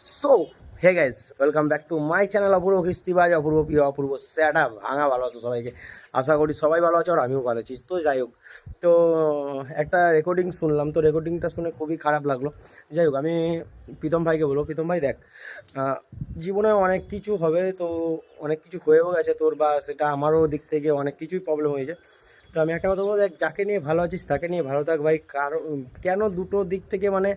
So hey guys welcome back to my channel Apurba খিস্তিবাজ Apurba প্রিয় অপূর্ব স্যাটা ভাঙা ভালো আছো সবাইকে? আশা করি সবাই ভালো আছো আর আমিও ভালো আছি। তো যাই হোক, তো একটা রেকর্ডিং শুনলাম। তো রেকর্ডিংটা শুনে খুবই খারাপ লাগল। যাই হোক, আমি প্রীতম ভাইকে বলব, প্রীতম ভাই দেখ জীবনে অনেক কিছু হবে, তো অনেক কিছু হয়েও গেছে তোর বা সেটা আমারও দিক থেকে অনেক কিছুই প্রবলেম হয়েছে। তো আমি একটা কথা বলব, দেখ, যাকে নিয়ে ভালো আছিস তাকে নিয়ে ভালো থাক ভাই। কারও কেন দুটো দিক থেকে মানে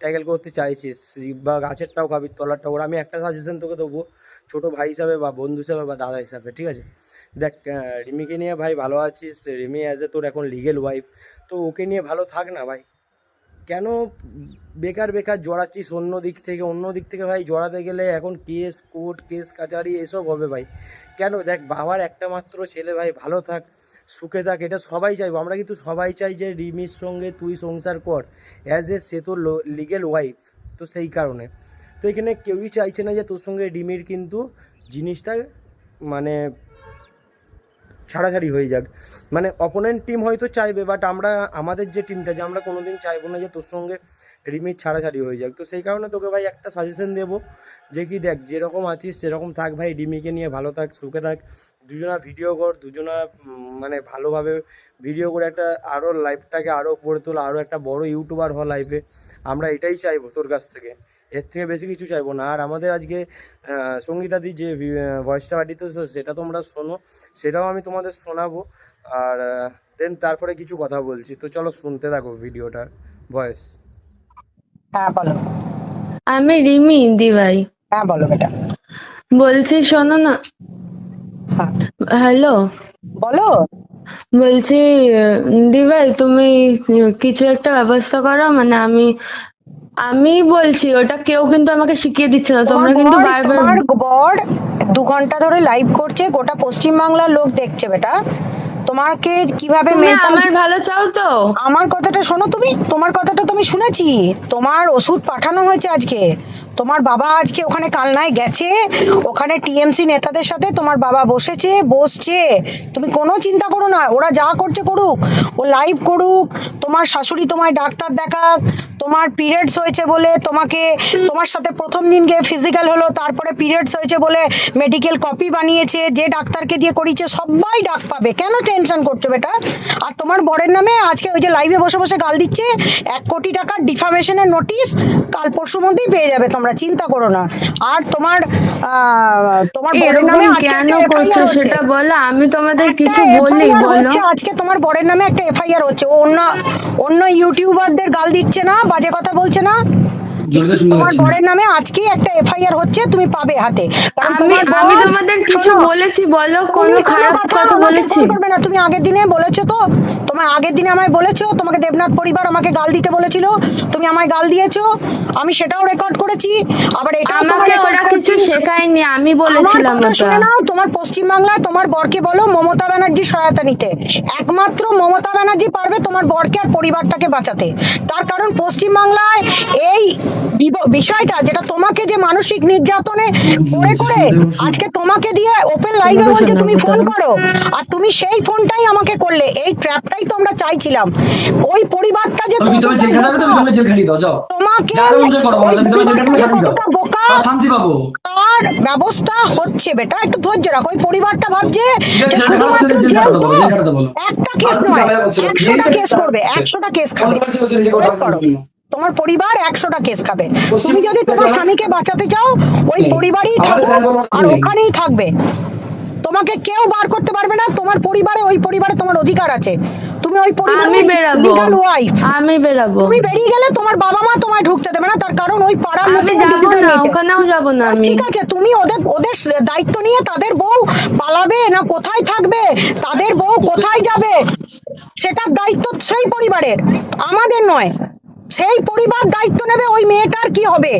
ট্যাকেল করতে চাইছিস, বা গাছেরটাও খাবি, তলারটাও আমি একটা সাজেশন তোকে দেবো, ছোটো ভাই হিসাবে বা বন্ধু হিসাবে বা দাদা হিসাবে, ঠিক আছে? দেখ রিমিকে নিয়ে ভাই ভালো আছিস, রিমি অ্যাজ এ তোর এখন লিগেল ওয়াইফ তো ওকে নিয়ে ভালো থাক না ভাই। কেন বেকার বেকার জড়াচ্ছিস অন্য দিক থেকে? অন্য দিক থেকে ভাই জড়াতে গেলে এখন কেস কোর্ট কেস কাচারি এসব হবে ভাই। কেন? দেখ, বাবার একটা মাত্র ছেলে ভাই, ভালো থাক। সুখে থাক, এটা সবাই চাইব। আমরা কিন্তু সবাই চাই যে রিমির সঙ্গে তুই সংসার কর অ্যাজ এ সে তো লিগেল ওয়াইফ তো সেই কারণে। তো এখানে কেউই চাইছে না যে তোর সঙ্গে রিমির কিন্তু জিনিসটা মানে ছাড়াছাড়ি হয়ে যাক। মানে অপোনেন্ট টিম হয়তো চাইবে বাট আমরা, আমাদের যে টিমটা যে আমরা কোনোদিন চাইব না যে তোর সঙ্গে রিমির ছাড়াছাড়ি হয়ে যাক। তো সেই কারণে তোকে ভাই একটা সাজেশন দেবো যে কি দেখ, যেরকম আছিস সেরকম থাক ভাই, রিমিকে নিয়ে ভালো থাক, সুখে থাক। দুজনা ভিডিও কর দুজনা মানে ভালোভাবে ভিডিও করে একটা আরও লাইফটাকে আরও গড়ে তোলা আরও একটা বড় ইউটিউবার হওয়া লাইফে আমরা এটাই চাইব তোর কাছ থেকে। এর থেকে বেশি কিছু চাইব না। আর আমাদের আজকে সঙ্গীতাদি যে ভয়েসটা পাঠিয়েছে সেটা তোমরা শোনো সেটাও আমি তোমাদের শোনাবো। আর দেন তারপরে কিছু কথা বলছি। তো চলো শুনতে থাকো ভিডিওটার ভয়েস হ্যাঁ বলো। আমি রিমি ইন্দি দিভাই হ্যাঁ বলো বেটা। বলছি শোনো না। হ্যালো। বলো। বলছি দিভাই তুমি কিছু একটা ব্যবস্থা করো মানে আমি আমি বলছি ওটা কেউ কিন্তু আমাকে শিখিয়ে দিচ্ছে না তোমরা কিন্তু বারবার বর দু ঘণ্টা ধরে লাইভ করছে গোটা পশ্চিম বাংলার লোক দেখছে বেটা। তোমাকে কীভাবে আমার ভালো চাও তো। আমার কথাটা শোনো তুমি তোমার কথাটা তুমি শুনেছি। তোমার ওষুধ পাঠানো হয়েছে আজকে। তোমার বাবা আজকে ওখানে কালনায় গেছে, ওখানে টিএমসি নেতাদের সাথে তোমার বাবা বসেছে, বসছে। তুমি কোনো চিন্তা করো না, ওরা যা করছে করুক, ও লাইভ করুক তোমার শাশুড়ি তোমায় ডাক্তার দেখাক তোমার পিরিয়ডস হয়েছে বলে তোমাকে তোমার সাথে প্রথম দিন গিয়ে ফিজিক্যাল হলো তারপরে পিরিয়ডস হয়েছে বলে মেডিকেল কপি বানিয়েছে যে ডাক্তারকে দিয়ে করিয়েছে সবাই ডাক পাবে। কেন টেনশন করছ বেটা? আর তোমার বরের নামে আজকে ওই যে লাইভে বসে বসে গাল দিচ্ছে এক কোটি টাকার ডিফামেশনের নোটিশ কাল পরশুর মধ্যেই পেয়ে যাবে তোমরা চিন্তা করো না। আর তোমার আহ, তোমার বরের নামে কেন করছ সেটা বলো আমি তোমাদের কিছু বলি বলো। আজকে তোমার বরের নামে একটা এফআইআর হচ্ছে ও অন্য অন্য ইউটিউবারদের গাল দিচ্ছে না বাজে কথা বলছে না। তোমার। বরের নামে আজকে একটা এফআইআর হচ্ছে তুমি পাবে হাতে। কারণ আমি আমি তোমাদের কিছু বলেছি বলো কোন কোনো খারাপ কথা বলেছি। করবে না তুমি আগের দিনে বলেছ তো। তোমার আগের দিনে আমায় বলেছ তোমাকে দেবনাথ পরিবার আমাকে গাল দিতে বলেছিল তুমি আমায় গাল দিয়েছ আমি সেটাও রেকর্ড করেছি আবার এটাও আমাকে ওরা কিছু শেখায়নি আমি বলেছিলাম শুনে নাও তোমার পশ্চিমবাংলায় তোমার বরকে বলো মমতা ব্যানার্জি সহায়তা নিতে। একমাত্র মমতা ব্যানার্জি পারবে তোমার বরকে আর পরিবারটাকে বাঁচাতে। তার কারণ পশ্চিমবাংলায় এই বিষয়টা যেটা তোমাকে যে মানসিক নির্যাতনে করে করে আজকে তোমাকে দিয়ে ওপেন লাইভে বলছে তুমি ফোন করো। আর তুমি সেই ফোনটাই আমাকে করলে এই ট্র্যাপটাই তো আমরা চাইছিলাম। ওই পরিবারটা যে তোমাকে কতটা বোকা তার ব্যবস্থা হচ্ছে বেটা একটু ধৈর্য রাখো। ওই পরিবারটা ভাবছে একটা কেস নয় একশোটা কেস করবে। একশোটা কেস খাবে। তোমার পরিবার একশোটা কেস খাবে। তুমি যদি তোমার স্বামীকে বাঁচাতে চাও ওই। পরিবারেই আমাদের থাকো আর ওখানেই থাকবে। তোমাকে কেউ বার করতে পারবে না তোমার পরিবারে ওই পরিবারে তোমার অধিকার আছে। তুমি ওই আমি পরিবারের লিগাল ওয়াইফ আমি বেরাবো। তুমি বেরিয়ে গেলে তোমার বাবা মা তোমায় ঢুকতে দেবে না তার কারণ ওই পাড়া আমি যাব না ওখানেও যাব না আমি। ঠিক আছে তুমি ওদের ওদের দায়িত্ব নিয়ে তাদের বউ পালাবে না কোথায় থাকবে তাদের বউ কোথায় যাবে সেটার দায়িত্ব সেই পরিবারের আমাদের নয়। সেই পরিবার দায়িত্ব নেবে ওই মেয়েটার কি হবে?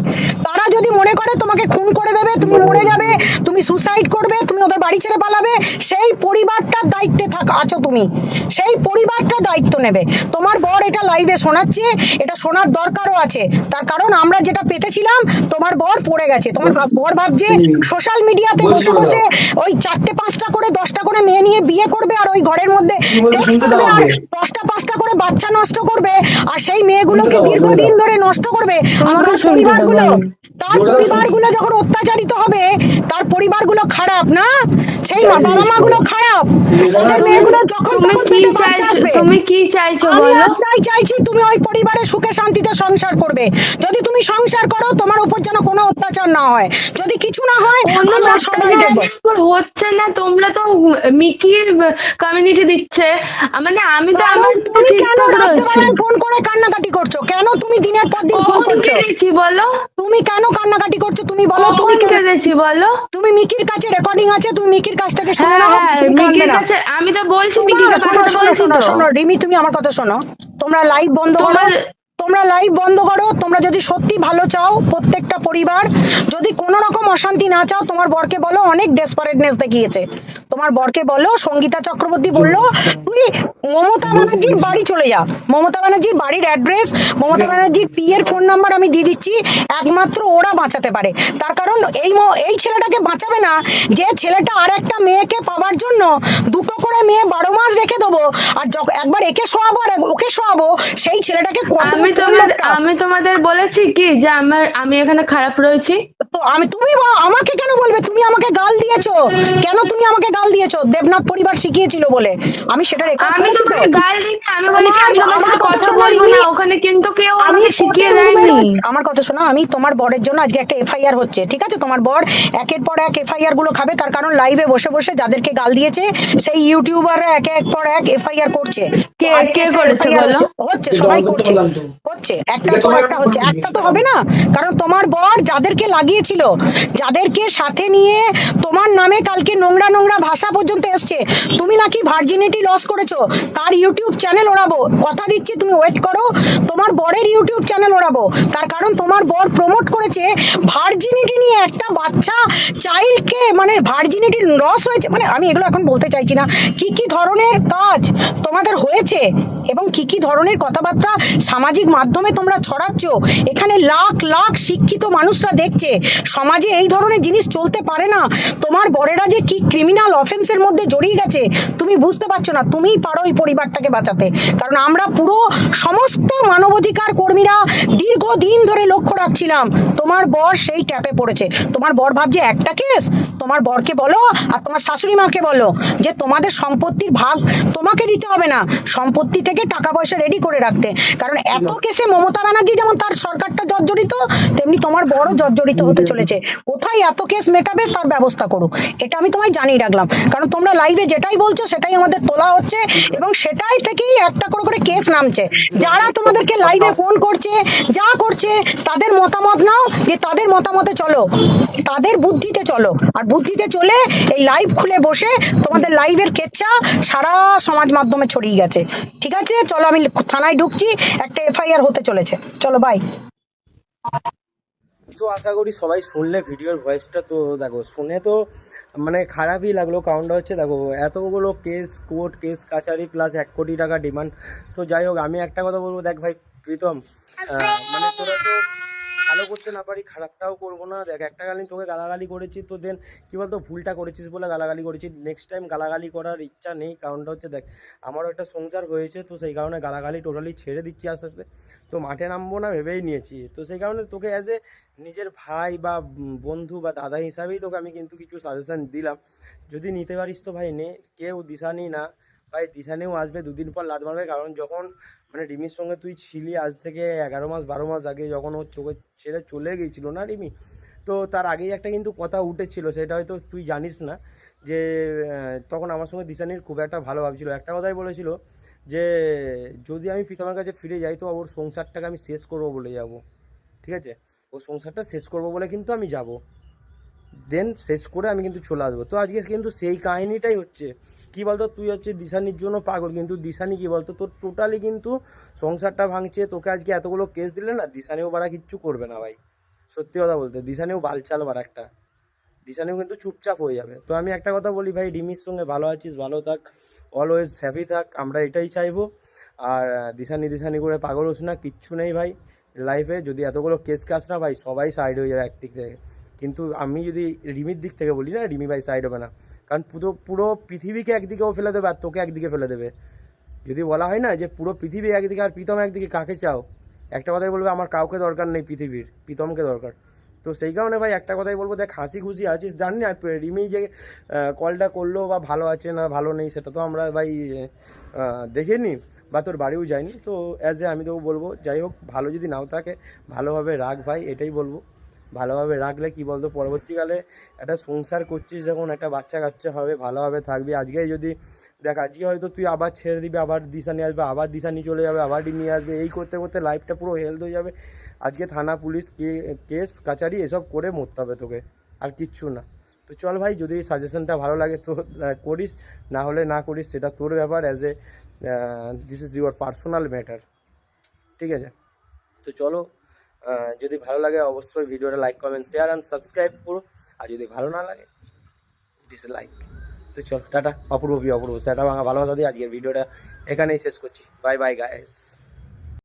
তারা যদি মনে করে তোমাকে খুন করে দেবে তুমি মরে যাবে তুমি সুসাইড করবে তুমি ওদের বাড়ি ছেড়ে পালাবে সেই পরিবারটার দায়িত্বে থাক আছো তুমি। সেই পরিবারটা দায়িত্ব নেবে। তোমার বর এটা লাইভে শোনাচ্ছে এটা শোনার দরকারও আছে। তার কারণ আমরা যেটা পেতেছিলাম তোমার বর পড়ে গেছে। তোমার বর ভাবছে সোশ্যাল মিডিয়াতে বসে বসে ওই চারটে পাঁচটা করে দশটা করে মেয়ে নিয়ে বিয়ে করবে আর ওই ঘরের মধ্যে করবে আর দশটা পাঁচটা করে বাচ্চা নষ্ট করবে। আর সেই মেয়েগুলোকে দীর্ঘদিন ধরে নষ্ট করবে দেবো পরিবারগুলো। তার পরিবারগুলো যখন অত্যাচারিত হবে তার পরিবারগুলো খারাপ না? সেই বাবা মা গুলো খারাপ। ওদের মেয়েগুলো যখন তুমি কি চাইছো তুমি কি চাইছো বলো? একটাই চাইছি তুমি ওই পরিবারে সুখে শান্তিতে সংসার করবে। যদি তুমি সংসার করো তোমার উপর যেন কোনো অত্যাচার না হয়। যদি কিছু না হয় আমরা সবাই হচ্ছে না তোমরা তো মিকির কমিউনিটি দিচ্ছে। মানে আমি তো আমার তুমি কেন ঠিকঠাক ফোন করে কান্নাকাটি করছ? কেন তুমি দিনের পর দিন ফোন করছ? বলো? তুমি কেন কান্নাকাটি করছ? তুমি বলো তুমি কেঁদেছি বলো? তুমি মিকির কাছে রেকর্ডিং আছে তুমি মিকির কাছ থেকে শুনে হ্যাঁ নাও হ্যাঁ মিকির কাছে আমি তো বলছি মিকির কাছে শোনো, শোনো, শোনো, রিমি তুমি আমার কথা শোনো। তোমরা লাইট বন্ধ করো। তোমরা লাইভ বন্ধ করো, তোমরা যদি সত্যি ভালো চাও প্রত্যেকটা পরিবার, যদি কোনো রকম অশান্তি না চাও, তোমার বরকে বলো, অনেক ডেসপারেটনেস দেখিয়েছে। তোমার বরকে বলো, সঙ্গীতা চক্রবর্তী বলল, তুই মমতা ব্যানার্জির বাড়ি চলে যা। মমতা ব্যানার্জির বাড়ির অ্যাড্রেস মমতা ব্যানার্জির পি এর ফোন নাম্বার আমি দিয়ে দিচ্ছি, একমাত্র ওরা বাঁচাতে পারে। তার কারণ এই এই ছেলেটাকে বাঁচাবে না, যে ছেলেটা আর একটা মেয়েকে পাওয়ার জন্য দুটো করে মেয়ে বারো মাস রেখে দেবো, আর একবার একে শোয়াবো আর ওকে শোয়াবো, সেই ছেলেটাকে আমি তোমাদের আমি তোমাদের বলেছি কি যে আমার আমি এখানে খারাপ রয়েছি? আমি তুমি আমাকে কেন বলবে? তুমি আমাকে গাল দিয়েছ। কেন তুমি আমাকে গাল দিয়েছ? দেবনাথ পরিবার শিখিয়েছিল বলে। আমি সেটা রেকর্ড আমি তো। গাল দিইনি আমি বলেছি আমি তোমার সাথে কথা বলব না ওখানে কিন্তু কেউ আমি আমাকে শিখিয়ে দেয়নি। আমার কথা শোনো আমি তোমার বরের জন্য আজকে একটা এফআইআর হচ্ছে ঠিক আছে? তোমার বর একের পর এক এফআইআরগুলো খাবে তার কারণ লাইভে বসে বসে যাদেরকে গাল দিয়েছে সেই ইউটিউবাররা এক এক পর এক এফআইআর করছে। কে- আজকে কে করেছে বলো? হচ্ছে। সবাই করছে। হচ্ছে একটার এটা পর একটা হচ্ছে একটা একটা তো হবে না কারণ তোমার বর যাদেরকে লাগিয়েছিল যাদেরকে সাথে নিয়ে তোমার নামে কালকে নোংরা নোংরা ভাষা পর্যন্ত এসছে, তুমি নাকি ভার্জিনিটি লস করেছ? তার ইউটিউব চ্যানেল ওড়াবো। কথা দিচ্ছি, তুমি ওয়েট করো। তোমার বরের ইউটিউব চ্যানেল ওড়াবো। তার কারণ তোমার বর প্রমোট করেছে ভার্জিনিটি নিয়ে। একটা বাচ্চা চাইল্ডকে মানে ভার্জিনিটি লস হয়েছে। মানে আমি এগুলো এখন বলতে চাইছি না। কি কি ধরনের কাজ তোমাদের হয়েছে এবং কি কি ধরনের কথাবার্তা সামাজিক মাধ্যমে তোমরা ছড়াচ্ছ? এখানে লাখ লাখ শিক্ষিত মানুষরা দেখছে। সমাজে এই ধরনের জিনিস চলতে পারে না। তোমার বরেরা যে কি ক্রিমিনাল অফেন্সের মধ্যে জড়িয়ে গেছে তুমি বুঝতে পারছ না। তুমিই পারো এই পরিবারটাকে বাঁচাতে। কারণ আমরা পুরো সমস্ত মানবাধিকার কর্মীরা দীর্ঘদিন ধরে লক্ষ্য রাখছিলাম তোমার বর সেই ট্যাপে পড়েছে। তোমার বর ভাবছে একটা কেস? তোমার বরকে বলো আর তোমার শাশুড়ি মাকে বলো যে তোমাদের সম্পত্তির ভাগ তোমাকে দিতে হবে না। সম্পত্তি থেকে টাকা পয়সা রেডি করে রাখতে। কারণ এত কেসে মমতা ব্যানার্জি যেমন তার সরকারটা জর্জরিত তেমনি তোমার বড় জর্জরিত হতে চলেছে। কোথায় এত কেস মেটাবে তার ব্যবস্থা করুক। এটা আমি তোমায় জানিয়ে রাখলাম। কারণ তোমরা লাইভে যেটাই বলছো, সেটাই আমাদের তোলা হচ্ছে এবং সেটাই থেকেই একটা করে করে কেস নামছে। যারা তোমাদেরকে লাইভে ফোন করছে, যা করছে, তাদের মতামত নাও যে তাদের মতামতে চলো। তাদের বুদ্ধিতে চলো। আর বুদ্ধিতে চলে এই লাইভ খুলে বসে তোমাদের লাইভের কেচ্ছা সারা সমাজ মাধ্যমে ছড়িয়ে গেছে। ঠিক আছে? চলো আমি থানায় ঢুকছি। একটা এফআইআর হতে চলেছে। চলো বাই তো আশা করি সবাই শুনলে ভিডিওর ভয়েসটা তো দেখো, শুনে তো মানে খারাপই লাগল। কারণটা হচ্ছে, দেখো, এতগুলো কেস কোর্ট কেস কাচারি প্লাস এক কোটি টাকা ডিমান্ড তো যাই হোক, আমি একটা কথা বলব, দেখ ভাই, প্রীতম মানে তোরা তো ভালো করতে না পারি, খারাপটাও করব না। দেখ, একটা গালি তোকে গালাগালি করেছি তো দেন কী বলতো, ভুলটা করেছিস বলে গালাগালি করেছি। নেক্সট টাইম গালাগালি করার ইচ্ছা নেই, কারণটা হচ্ছে দেখ আমারও একটা সংসার হয়েছে তো সেই কারণে গালাগালি টোটালি ছেড়ে দিচ্ছি আস্তে আস্তে। তো মাঠে নামবো না ভেবেই নিয়েছি। তো সেই কারণে তোকে অ্যাজ এ নিজের ভাই বা বন্ধু বা দাদা হিসাবেই তোকে আমি কিন্তু কিছু সাজেশন দিলাম। যদি নিতে পারিস তো ভাই নে, কেউ দিশা দিশানি না। ভাই দিশানিও আসবে দুদিন পর লাদ মারবে, কারণ যখন মানে রিমির সঙ্গে তুই ছিলি আজ থেকে এগারো মাস, বারো মাস আগে যখন ওর চোখে ছেড়ে চলে গিয়েছিল না রিমি, তো তার আগেই একটা কিন্তু কথা উঠেছিল, সেটা হয়তো তুই জানিস না, যে তখন আমার সঙ্গে দিশানির খুব একটা ভালো ভাবছিল। একটা কথাই বলেছিল যে, যদি আমি প্রীতমের কাছে ফিরে যাই, তো ওর সংসারটাকে আমি শেষ করব বলে যাব। ঠিক আছে? ওর সংসারটা শেষ করব বলে কিন্তু আমি যাব। দেন শেষ করে আমি কিন্তু চলে আসব। তো আজকে কিন্তু সেই কাহিনিটাই হচ্ছে। কি বলতো? তুই হচ্ছে দিশানির জন্য পাগল, কিন্তু দিশানি কি বলতো? তোর টোটালি কিন্তু সংসারটা ভাঙছে, তোকে আজকে এতগুলো কেস দিলে না, দিশানিও বাড়া কিচ্ছু করবে না ভাই। সত্যি কথা বলতে, দিশানিও বালচাল বার একটা দিশানিও কিন্তু চুপচাপ হয়ে যাবে। তো আমি একটা কথা বলি ভাই রিমির সঙ্গে ভালো আছিস, ভালো থাক অলওয়েজ হ্যাপি থাক, আমরা এটাই চাইব। আর দিশানি দিশানি করে পাগল হোস না, কিচ্ছু নেই ভাই। লাইফে যদি এতগুলো কেস কাস না ভাই, সবাই সাইড হয়ে যাবে একদিক থেকে। কিন্তু আমি যদি রিমির দিক থেকে বলি না, রিমি ভাই সাইড হবে না। কারণ পুরো পুরো পৃথিবীকে একদিকেও ফেলে দেবে আর তোকে একদিকে ফেলে দেবে। যদি বলা হয় না যে পুরো পৃথিবী একদিকে আর প্রীতম একদিকে, কাকে চাও? একটা কথাই বলবে, আমার কাউকে দরকার নেই পৃথিবীর, প্রীতমকে দরকার। তো সেই কারণে ভাই একটা কথাই বলব, দেখ হাসি খুশি আছিস, জানি না, রিমি যে কলটা করল বা ভালো আছে না ভালো নেই, সেটা তো আমরা ভাই দেখিনি বা তোর বাড়িও যাইনি তো অ্যাজ এ আমি তো বলব, যাই হোক, ভালো যদি নাও থাকে, ভালোভাবে রাখ ভাই, এটাই বলব। ভালোভাবে রাখলে কি বলতো, পরবর্তীকালে একটা সংসার করছিস যখন একটা বাচ্চা কাচ্চা হবে, ভালোভাবে থাকবি। আজকে যদি, দেখ আজকে হয়তো তুই আবার ছেড়ে দিবি, আবার দিশা নিয়ে আসবে, আবার দিশা নিয়ে চলে যাবে, আবার নিয়ে আসবে, এই করতে করতে লাইফটা পুরো হেলথ হয়ে যাবে। আজকে থানা, পুলিশ কেস কাচারি, এসব করে মরতে হবে তোকে, আর কিচ্ছু না। তো চল ভাই, যদি সাজেশনটা ভালো লাগে তো করিস, না হলে না করিস, সেটা তোর ব্যাপার as a this is your personal matter ঠিক আছে? তো চলো যদি ভালো লাগে, অবশ্যই ভিডিওটা like comment share and subscribe করো। আর যদি ভালো না লাগে ডিসলাইক তো চল, টাটা। অপূর্ব অপূর্ব। সেটা ভাঙা ভালোবাসা দিয়ে আজকের ভিডিওটা এখানেই শেষ করছি। Bye bye guys